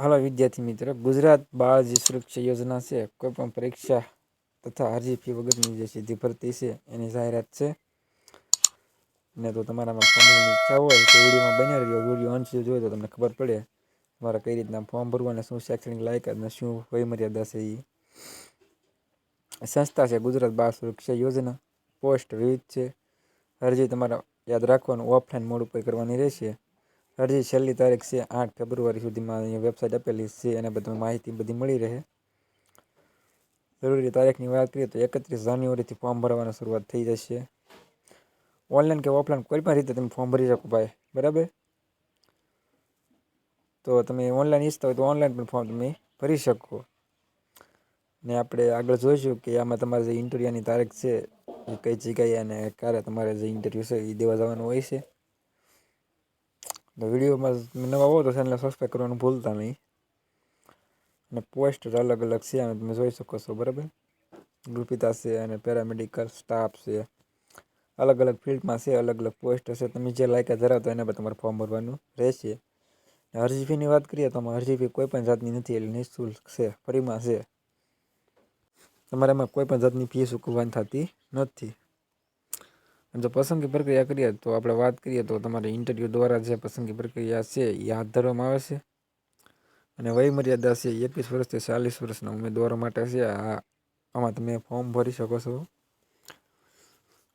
હાલો વિદ્યાર્થી મિત્રો, ગુજરાત બાળ જે સુરક્ષા યોજના છે કોઈ પણ પરીક્ષા તથા અરજી ફી વગરની જે સીધી ભરતી છે, એની જાહેરાત છે. ને તો તમારામાં ફોર્મની ઈચ્છા હોય તો વિડીયોમાં બન્યા રહ્યો વીડિયો અંત સુધી તો તમને ખબર પડે તમારે કઈ રીતના ફોર્મ ભરવું અને શું શૈક્ષણિક લાયકાત અને શું વય મર્યાદા છે એ સંસ્થા છે ગુજરાત બાળ સુરક્ષા યોજના, પોસ્ટ વિવિધ છે. અરજી તમારા યાદ રાખવાનું ઓફલાઈન મોડ ઉપર કરવાની રહેશે. અરજી છેલ્લી તારીખ છે આઠ ફેબ્રુઆરી સુધીમાં અહીંયા વેબસાઇટ આપેલી છે એના બધી માહિતી બધી મળી રહે. જરૂરી તારીખની વાત કરીએ તો એકત્રીસ જાન્યુઆરીથી ફોર્મ ભરવાની શરૂઆત થઈ જશે. ઓનલાઈન કે ઓફલાઈન કોઈ પણ રીતે તમે ફોર્મ ભરી શકો ભાઈ, બરાબર? તો તમે ઓનલાઈન ઈચ્છતા હોય તો ઓનલાઈન પણ ફોર્મ તમે ભરી શકો. ને આપણે આગળ જોઈશું કે આમાં તમારે જે ઇન્ટરવ્યૂની તારીખ છે, એ કઈ જગ્યાએ અને ક્યારે તમારે જે ઇન્ટરવ્યૂ છે એ દેવા જવાનું હોય છે. તો વિડીયોમાં નવા આવો તો ચેનલ સબસ્ક્રાઈબ કરવાનું ભૂલતા નહીં અને પોસ્ટ અલગ અલગ છે અને તમે જોઈ શકો છો બરાબર ગુરપિતા છે અને પેરામેડિકલ સ્ટાફ છે અલગ અલગ ફિલ્ડમાં છે અલગ અલગ પોસ્ટ છે તમે જે લાયકા ધરાવતો એના પર તમારે ફોર્મ ભરવાનું રહેશે અરજી ફીની વાત કરીએ તો આમાં અરજી ફી કોઈ પણ જાતની નથી એટલે નિઃશુલ્ક છે ફ્રીમાં છે તમારે એમાં કોઈ પણ જાતની ફી ચૂકવવાની થતી નથી અને જો પસંદગી પ્રક્રિયા કરીએ તો આપણે વાત કરીએ તો તમારે ઇન્ટરવ્યૂ દ્વારા જે પસંદગી પ્રક્રિયા છે એ હાથ ધરવામાં આવે છે. અને વયમર્યાદા છે એકવીસ વર્ષથી ચાલીસ વર્ષના ઉમેદવારો માટે છે. આ આમાં તમે ફોર્મ ભરી શકો છો.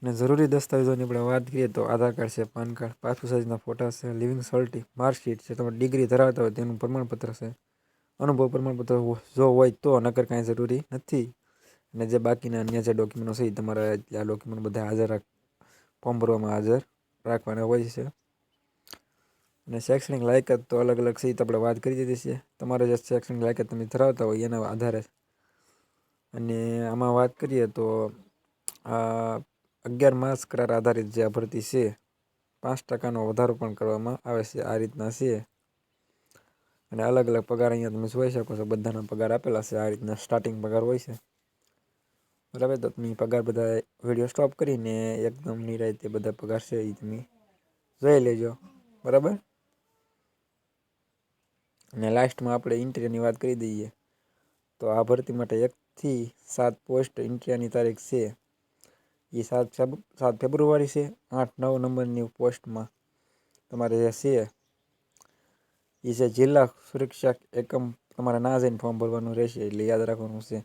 અને જરૂરી દસ્તાવેજોની આપણે વાત કરીએ તો આધાર કાર્ડ છે, પાન કાર્ડ, પાસપોર્ટ સાઇઝના ફોટા છે લિવિંગ સર્ટી માર્કશીટ છે. તમારે ડિગ્રી ધરાવતા હોય તેનું પ્રમાણપત્ર છે. અનુભવ પ્રમાણપત્ર જો હોય તો નકર કાંઈ જરૂરી નથી. અને જે બાકીના અન્ય જે ડોક્યુમેન્ટો છે એ તમારે આ ડોક્યુમેન્ટ બધા હાજર ફોર્મ હાજર રાખવાના હોય છે. અને શૈક્ષણિક લાયકાત તો અલગ અલગ તો આપણે વાત કરી દીધી છે. તમારે જે શૈક્ષણિક લાયકાત તમે ધરાવતા હોય એના આધારે. અને આમાં વાત કરીએ તો, આ અગિયાર માસ કરાર આધારિત જે આ ભરતી છે, પાંચ ટકાનો વધારો પણ કરવામાં આવે છે, આ રીતના છે. અને અલગ અલગ પગાર અહીંયા તમે જોઈ શકો છો, બધાના પગાર આપેલા છે, આ રીતના સ્ટાર્ટિંગ પગાર હોય છે. બરાબર? તો તમે પગાર બધા વીડિયો સ્ટોપ કરીને એકદમ નિરાયતે બધા પગાર છે એ તમે જોઈ લેજો. બરાબર? અને લાસ્ટમાં આપણે ઇન્ટરવ્યૂની વાત કરી દઈએ. તો આ ભરતી માટે એકથી સાત પોસ્ટ ઇન્ટરવ્યૂની તારીખ છે. એ સાત સાત ફેબ્રુઆરી છે. આઠ, નવ નંબરની પોસ્ટમાં તમારે જે છે એ છે જિલ્લા સુરક્ષા એકમ. તમારે ના જઈને ફોર્મ ભરવાનું રહેશે એટલે યાદ રાખવાનું છે.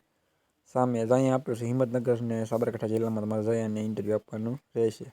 સામે અહીંયા આપ્યું છે. હિંમતનગર ને સાબરકાંઠા જિલ્લામાં તમારે જઈ અને ઇન્ટરવ્યૂ આપવાનું રહેશે.